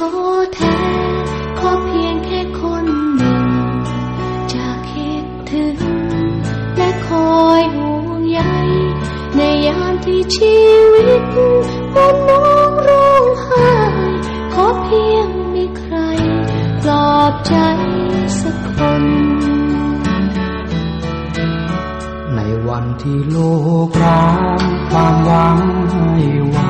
ท้อแท้ขอเพียงแค่คนหนึ่ง จะคิดถึง และคอยห่วงใยในยามที่ชีวิตมันน้องร้องไห้ขอเพียงมีใครปลอบใจสักคน ในวันที่โลกร้างความหวังให้ว่ามัน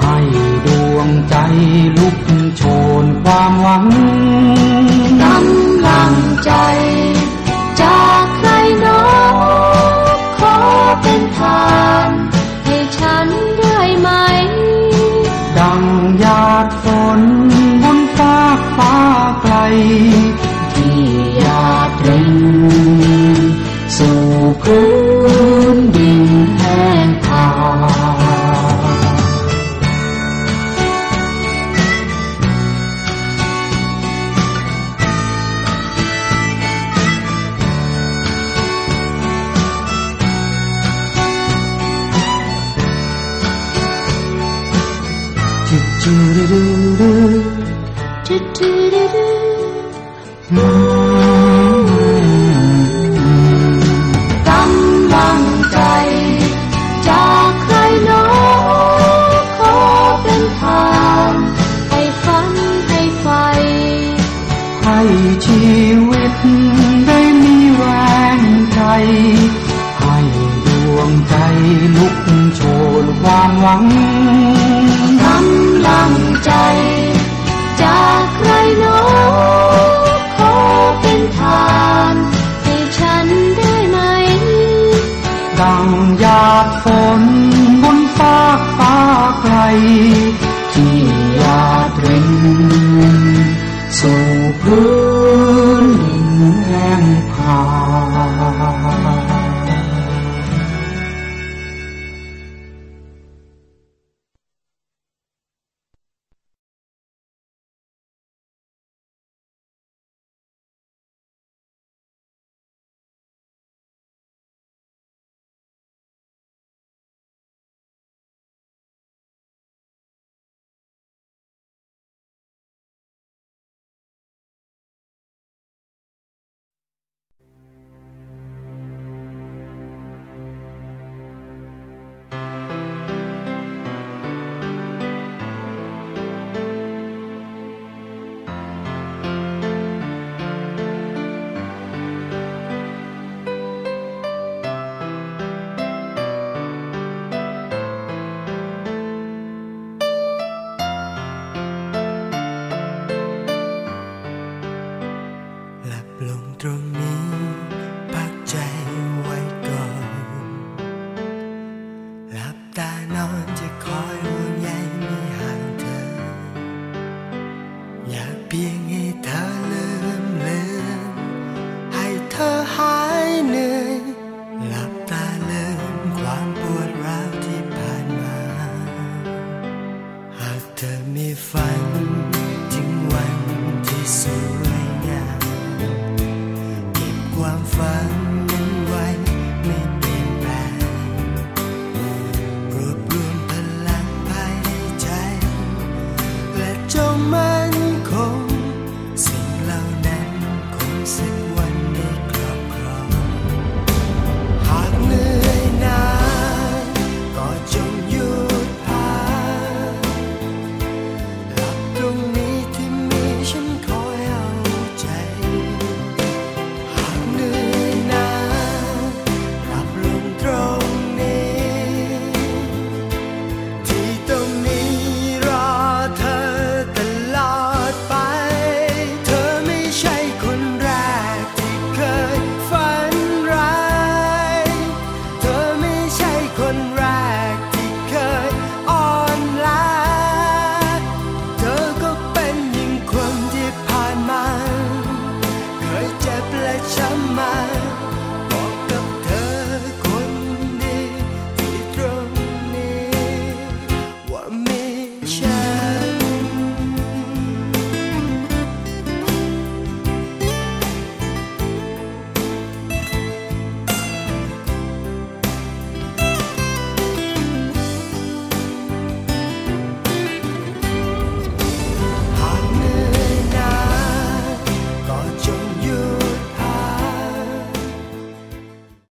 ให้ดวงใจลุกโชนความหวังกำลังใจ กำลังใจจากใครหนอขอเป็นทางให้ฝันให้ไฟ ให้ชีวิตได้มีแรงใจ ให้ดวงใจลุกโชนความหวัง ฟ้า ดับลงตรงนี้พักใจไว้ก่อนหลับตานอนจะคอยห่วงใยไม่ห่างเธอ อยากเพียง sing.